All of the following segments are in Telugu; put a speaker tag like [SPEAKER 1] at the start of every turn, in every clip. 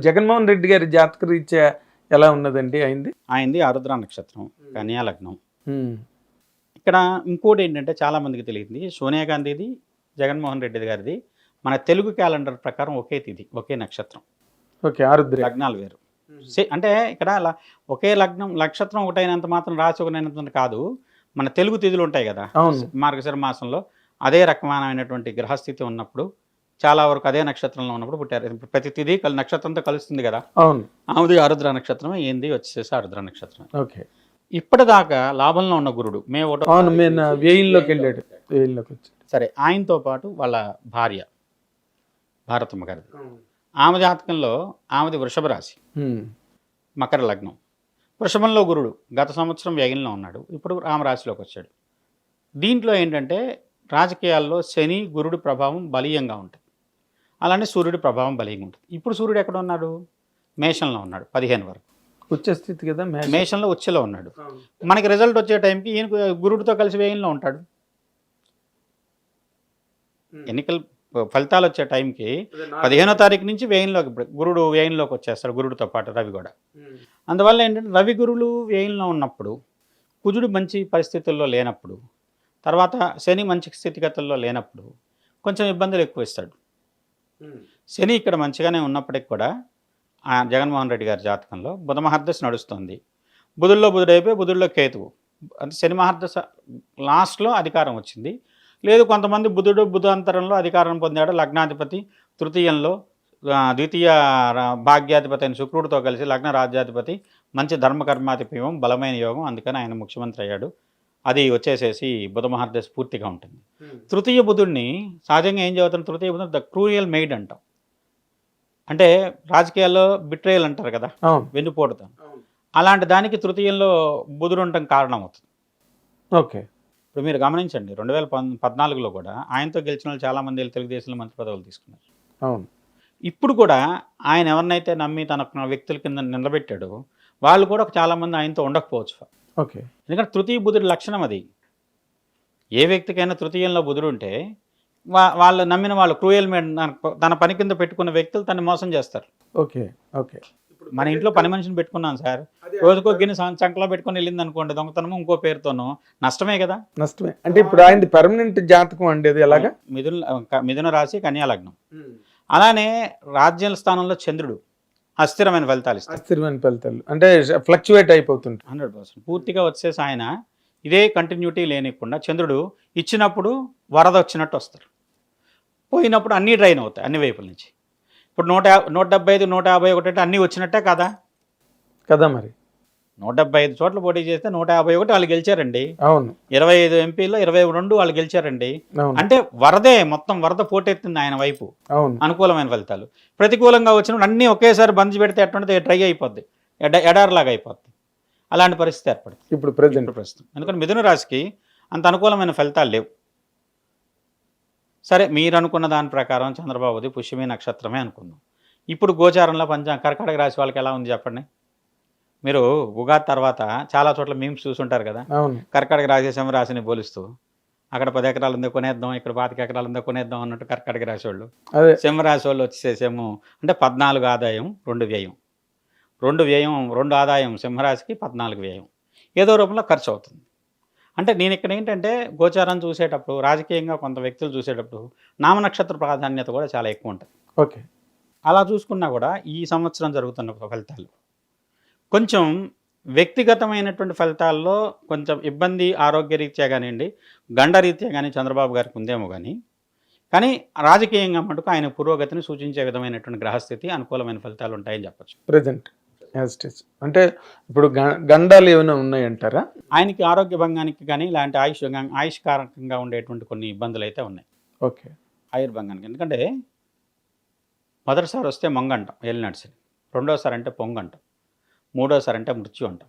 [SPEAKER 1] జగన్మోహన్ రెడ్డి గారి జాతక రీత్యా ఎలా ఉన్నదండి? అయింది?
[SPEAKER 2] ఆయనది ఆరుద్ర నక్షత్రం కన్యా లగ్నం. ఇక్కడ ఇంకోటి ఏంటంటే చాలా మందికి తెలియంది సోనియా గాంధీది జగన్మోహన్ రెడ్డి గారిది మన తెలుగు క్యాలెండర్ ప్రకారం ఒకే తిథి ఒకే నక్షత్రం.
[SPEAKER 1] ఓకే ఆరుద్ర.
[SPEAKER 2] లగ్నాలు వేరు. సే- అంటే ఇక్కడ ల- ఒకే లగ్నం నక్షత్రం ఒకటైనంత మాత్రం రాసి ఒకటైనంత కాదు మన తెలుగు తిథులు ఉంటాయి కదా.
[SPEAKER 1] అవును.
[SPEAKER 2] మార్గశిర మాసంలో అదే రకమైనటువంటి గ్రహస్థితి ఉన్నప్పుడు చాలా వరకు అదే నక్షత్రంలో ఉన్నప్పుడు పుట్టారు. ప్రతి కల్- నక్షత్రంతో కలుస్తుంది కదా.
[SPEAKER 1] అవును.
[SPEAKER 2] ఆమెది ఆరుద్ర నక్షత్రం ఏంది వచ్చేసి ఆరుద్ర నక్షత్రం
[SPEAKER 1] ఓకే.
[SPEAKER 2] ఇప్పటిదాకా లాభంలో ఉన్న గురుడు మే ఒకటో
[SPEAKER 1] అవును నేను వేయిల్లోకి వెళ్ళాడు. వేయిల్లోకి వచ్చాడు.
[SPEAKER 2] సరే ఆయనతో పాటు వాళ్ళ భార్య భారతమ్మ గారిది. ఆమె జాతకంలో ఆమెది వృషభ రాశి. మకర లగ్నం. వృషభంలో గురుడు గత సంవత్సరం వ్యయంలో ఉన్నాడు. ఇప్పుడు ఆమె రాశిలోకి వచ్చాడు. దీంట్లో ఏంటంటే రాజకీయాల్లో శని గురుడు ప్రభావం బలీయంగా ఉంటుంది. అలానే సూర్యుడి ప్రభావం బలీయంగా ఉంటుంది. ఇప్పుడు సూర్యుడు ఎక్కడ ఉన్నాడు? మేషంలో ఉన్నాడు పదిహేను వరకు.
[SPEAKER 1] ఉచ్చ స్థితి కదా మేష.
[SPEAKER 2] మేషంలో ఉచ్చలో ఉన్నాడు. మనకి రిజల్ట్ వచ్చే టైంకి ఈయన గురుడితో కలిసి వ్యయంలో ఉంటాడు. ఎన్నికల ఫలితాలు వచ్చే టైంకి పదిహేనో తారీఖు నుంచి ఇప్పుడు గురుడు వ్యయంలోకి వచ్చేస్తాడు గురుడితో పాటు రవి కూడా. అందువల్ల ఏంటంటే రవి గురులు వ్యయంలో ఉన్నప్పుడు కుజుడు మంచి పరిస్థితుల్లో లేనప్పుడు తర్వాత శని మంచి స్థితిగతుల్లో లేనప్పుడు కొంచెం ఇబ్బందులు ఎక్కువ ఇస్తాడు. శని ఇక్కడ మంచిగానే ఉన్నప్పటికి కూడా జగన్మోహన్ రెడ్డి గారి జాతకంలో బుధ మహర్దశ నడుస్తుంది. బుధుల్లో బుధుడైపోయి బుధుల్లో కేతువు. అంటే శని మహర్దశ లాస్ట్లో అధికారం వచ్చింది. లేదు కొంతమంది బుధుడు బుధాంతరంలో అధికారం పొందాడు. లగ్నాధిపతి తృతీయంలో ద్వితీయ భాగ్యాధిపతి అయిన శుక్రుడితో కలిసి లగ్న రాజ్యాధిపతి మంచి ధర్మకర్మాధిపయం బలమైన యోగం అందుకని ఆయన ముఖ్యమంత్రి అయ్యాడు. అది వచ్చేసేసి బుధ మహర్దశ పూర్తిగా ఉంటుంది. తృతీయ బుధుడిని సహజంగా ఏం చదువుతాం తృతీయ బుధుడు ద క్రూయల్ మెయిడ్ అంటాం. అంటే రాజకీయాల్లో బిట్రేయల్ అంటారు కదా?
[SPEAKER 1] అవును.
[SPEAKER 2] వెన్నుపోటుతాం అలాంటి దానికి తృతీయంలో బుధుడు ఉండటం కారణం అవుతుంది
[SPEAKER 1] ఓకే.
[SPEAKER 2] ఇప్పుడు మీరు గమనించండి రెండు వేల పద్ పద్నాలుగులో కూడా ఆయనతో గెలిచిన వాళ్ళు చాలామంది తెలుగుదేశంలో మంత్రి పదవులు తీసుకున్నారు.
[SPEAKER 1] అవును.
[SPEAKER 2] ఇప్పుడు కూడా ఆయన ఎవరినైతే నమ్మి తన వ్యక్తుల కింద నిలబెట్టాడో వాళ్ళు కూడా చాలామంది ఆయనతో ఉండకపోవచ్చు.
[SPEAKER 1] ఓకే.
[SPEAKER 2] ఎందుకంటే తృతీయ బుధుడి లక్షణం అది. ఏ వ్యక్తికైనా తృతీయంలో బుధుడు ఉంటే వా వాళ్ళు నమ్మిన వాళ్ళు క్రూయల్ మేడ్ తన పని కింద పెట్టుకున్న వ్యక్తులు తను మోసం చేస్తారు.
[SPEAKER 1] Okay okay.
[SPEAKER 2] మన ఇంట్లో పని మనిషిని పెట్టుకున్నాం సార్. రోజుకో గిన్నె సం- చంకలో పెట్టుకొని వెళ్ళింది అనుకోండి దొంగతనము ఇంకో పేరుతోనూ నష్టమే కదా.
[SPEAKER 1] నష్టమే. అంటే ఇప్పుడు ఆయనది పర్మనెంట్ జాతకం అండి అది ఎలాగా?
[SPEAKER 2] మిథున మిథున రాశి కన్యా లగ్నం. అలానే రాజ్యాల స్థానంలో చంద్రుడు. అస్థిరమైన ఫలితాలు ఇస్తాడు
[SPEAKER 1] అస్థిరమైన ఫలితాలు. అంటే ఫ్లక్చువేట్ అయిపోతుంటాయి.
[SPEAKER 2] Hundred percent. పూర్తిగా వచ్చేసి ఆయన ఇదే కంటిన్యూటీ లేనికుండా చంద్రుడు ఇచ్చినప్పుడు వరద వచ్చినట్టు వస్తారు పోయినప్పుడు అన్నీ డ్రైన్ అవుతాయి అన్ని వైపుల నుంచి. ఇప్పుడు నూట నూట డెబ్బై ఐదు నూట యాభై ఒకటి అంటే అన్నీ వచ్చినట్టే కదా?
[SPEAKER 1] కదా మరి.
[SPEAKER 2] నూట డెబ్బై ఐదు చోట్ల పోటీ చేస్తే నూట యాభై ఒకటి వాళ్ళు గెలిచారండి.
[SPEAKER 1] అవును.
[SPEAKER 2] ఇరవై ఐదు ఎంపీలో ఇరవై రెండు వాళ్ళు గెలిచారండి. అంటే వరదే మొత్తం వరద పోటెత్తింది ఆయన వైపు.
[SPEAKER 1] అవును.
[SPEAKER 2] అనుకూలమైన ఫలితాలు. ప్రతికూలంగా వచ్చినప్పుడు అన్నీ ఒకేసారి బంద్ పెడితే ఎటువంటి డ్రై అయిపోద్ది. ఎడ ఎడారిలాగా అయిపోద్ది. అలాంటి పరిస్థితి ఏర్పడుతుంది
[SPEAKER 1] ఇప్పుడు ప్రజెంట్.
[SPEAKER 2] ప్రస్తుతం. ఎందుకంటే మిథున రాశికి అంత అనుకూలమైన ఫలితాలు లేవు. సరే మీరు అనుకున్న దాని ప్రకారం చంద్రబాబుది పుష్యమి నక్షత్రమే అనుకుందాం. ఇప్పుడు గోచారంలో పంచ కర్కాటక రాశి వాళ్ళకి ఎలా ఉంది చెప్పండి? మీరు ఉగాది తర్వాత చాలా చోట్ల మీమ్స్ చూసుంటారు కదా?
[SPEAKER 1] అవును.
[SPEAKER 2] కర్కాటక రాశి సింహ రాశిని పోలుస్తూ అక్కడ పది ఎకరాలు ఉందో కొనేద్దాం ఇక్కడ పాతిక ఎకరాలు ఉందో కొనేద్దాం అన్నట్టు కర్కాటక రాశి వాళ్ళు
[SPEAKER 1] అదే.
[SPEAKER 2] సింహరాశి వాళ్ళు వచ్చేసేమో అంటే పద్నాలుగు ఆదాయం రెండు వ్యయం. రెండు వ్యయం రెండు ఆదాయం సింహరాశికి పద్నాలుగు వ్యయం. ఏదో రూపంలో ఖర్చు అవుతుంది. అంటే నేను ఇక్కడ ఏంటంటే గోచారం చూసేటప్పుడు రాజకీయంగా కొంత వ్యక్తులు చూసేటప్పుడు నామనక్షత్ర ప్రాధాన్యత కూడా చాలా ఎక్కువ ఉంటుంది.
[SPEAKER 1] ఓకే.
[SPEAKER 2] అలా చూసుకున్నా కూడా ఈ సంవత్సరం జరుగుతున్న ఫలితాలు కొంచెం వ్యక్తిగతమైనటువంటి ఫలితాల్లో కొంచెం ఇబ్బంది ఆరోగ్యరీత్యా కానివ్వండి గండరీత్యా కానీ చంద్రబాబు గారికి ఉందేమో కానీ కానీ రాజకీయంగా మటుకు ఆయన పురోగతిని సూచించే విధమైనటువంటి గ్రహస్థితి అనుకూలమైన ఫలితాలు ఉంటాయని చెప్పొచ్చు.
[SPEAKER 1] ప్రజెంట్ అంటే ఇప్పుడు గ- గండాలు ఏమైనా ఉన్నాయంటారా?
[SPEAKER 2] ఆయనకి ఆరోగ్య భంగానికి కానీ ఇలాంటి ఆయుష్ ఆయుష్కారకంగా ఉండేటువంటి కొన్ని ఇబ్బందులు అయితే ఉన్నాయి.
[SPEAKER 1] ఓకే
[SPEAKER 2] ఆయుర్భంగానికి. ఎందుకంటే మొదటిసారి వస్తే మొంగ అంటాం ఏలినాడు శని. రెండోసారి అంటే పొంగ అంటాం మూడోసారి అంటే మృత్యు అంటాం.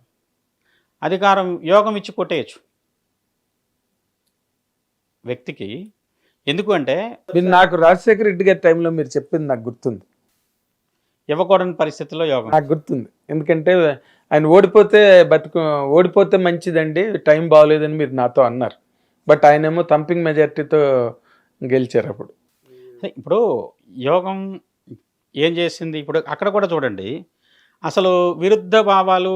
[SPEAKER 2] అధికారం యోగం ఇచ్చి కొట్టేయచ్చు. వ్యక్తికి ఎందుకు అంటే
[SPEAKER 1] మీరు నాకు రాజశేఖర రెడ్డి గారి టైంలో మీరు చెప్పింది నాకు గుర్తుంది.
[SPEAKER 2] ఇవ్వకూడని పరిస్థితిలో యోగం.
[SPEAKER 1] నాకు గుర్తుంది. ఎందుకంటే ఆయన ఓడిపోతే బతుకు ఓడిపోతే మంచిదండి టైం బాగోలేదని మీరు నాతో అన్నారు. బట్ ఆయనేమో థంపింగ్ మెజారిటీతో గెలిచారు అప్పుడు.
[SPEAKER 2] ఇప్పుడు యోగం ఏం చేసింది? ఇప్పుడు అక్కడ కూడా చూడండి. అసలు విరుద్ధ భావాలు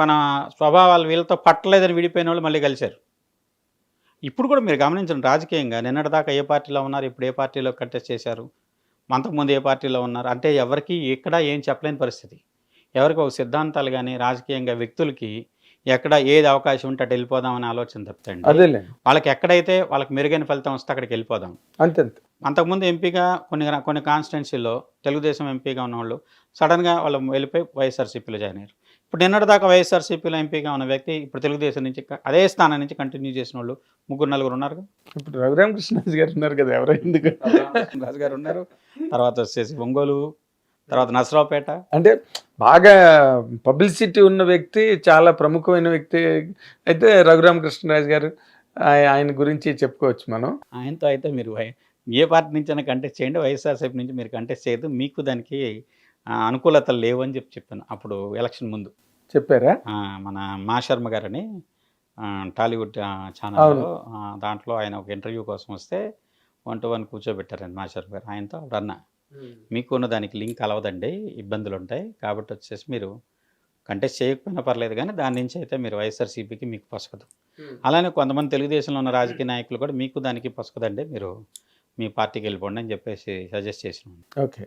[SPEAKER 2] మన స్వభావాలు వీళ్ళతో పట్టలేదని విడిపోయిన వాళ్ళు మళ్ళీ కలిశారు. ఇప్పుడు కూడా మీరు గమనించండి రాజకీయంగా నిన్నటిదాకా ఏ పార్టీలో ఉన్నారు ఇప్పుడు ఏ పార్టీలో కంటెస్ట్ చేశారు అంతకుముందు ఏ పార్టీలో ఉన్నారు అంటే ఎవరికి ఎక్కడ ఏం చెప్పలేని పరిస్థితి. ఎవరికి ఒక సిద్ధాంతాలు కానీ రాజకీయంగా వ్యక్తులకి ఎక్కడ ఏది అవకాశం ఉంటే అటు వెళ్ళిపోదామని ఆలోచన తప్పుతండి
[SPEAKER 1] అదేలేండి.
[SPEAKER 2] వాళ్ళకి ఎక్కడైతే వాళ్ళకి మెరుగైన ఫలితం వస్తే అక్కడికి వెళ్ళిపోదాం.
[SPEAKER 1] అంతే.
[SPEAKER 2] అంతకుముందు ఎంపీగా కొన్ని కొన్ని కాన్స్టిట్యున్సీలో తెలుగుదేశం ఎంపీగా ఉన్నవాళ్ళు సడన్గా వాళ్ళు వెళ్ళిపోయి వైఎస్ఆర్సీపీలో జాయిన్ అయ్యారు. ఇప్పుడు నిన్నటి దాకా వైఎస్ఆర్సీపీలో ఎంపీగా ఉన్న వ్యక్తి ఇప్పుడు తెలుగుదేశం నుంచి అదే స్థానం నుంచి కంటిన్యూ చేసిన వాళ్ళు ముగ్గురు నలుగురు ఉన్నారు కదా.
[SPEAKER 1] ఇప్పుడు రఘురామకృష్ణరాజు గారు ఉన్నారు కదా ఎవరో ఎందుకు?
[SPEAKER 2] రాజు గారు ఉన్నారు. తర్వాత వచ్చేసి ఒంగోలు తర్వాత నసరావుపేట
[SPEAKER 1] అంటే బాగా పబ్లిసిటీ ఉన్న వ్యక్తి చాలా ప్రముఖమైన వ్యక్తి అయితే రఘురామకృష్ణరాజు గారు ఆయ- ఆయన గురించి చెప్పుకోవచ్చు మనం.
[SPEAKER 2] ఆయనతో అయితే మీరు ఏ పార్టీ నుంచైనా కంటెస్ట్ చేయండి వైఎస్ఆర్సీపీ నుంచి మీరు కంటెస్ట్ చేయదు మీకు దానికి అనుకూలతలు లేవు అని చెప్పి చెప్పాను అప్పుడు ఎలక్షన్ ముందు.
[SPEAKER 1] చెప్పారా?
[SPEAKER 2] మన మా శర్మ గారని టాలీవుడ్ ఛానల్లో దాంట్లో ఆయన ఒక ఇంటర్వ్యూ కోసం వస్తే వన్ టు వన్ కూర్చోబెట్టారండి మా శర్మ గారు. ఆయనతో అప్పుడు అన్న మీకు ఉన్న దానికి లింక్ కలవదండి ఇబ్బందులు ఉంటాయి. కాబట్టి వచ్చేసి మీరు కంటెస్ట్ చేయకపోయినా పర్లేదు కానీ దాని నుంచి అయితే మీరు వైఎస్ఆర్సీపీకి మీకు పొసగదు. అలానే కొంతమంది తెలుగుదేశంలో ఉన్న రాజకీయ నాయకులు కూడా మీకు దానికి పొసగదండి. మీరు మీ పార్టీకి వెళ్ళిపోండి అని చెప్పేసి సజెస్ట్ చేసినాం.
[SPEAKER 1] ఓకే.